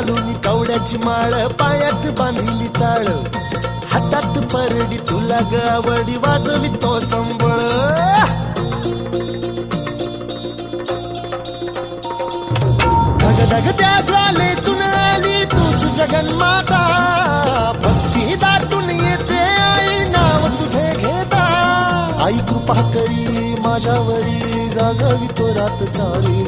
घालून कवड्याची माळ पायात बांधिली चाळ. हातात परडी तुला गावडी वाजवी तो संबळ धग धग त्या ज्वालेतून आली तूच जगन्माता. भक्ती दाटून येते आई नाव तुझे घेता. आई कृपा करी माझ्यावरी जागवी तो रात सारी.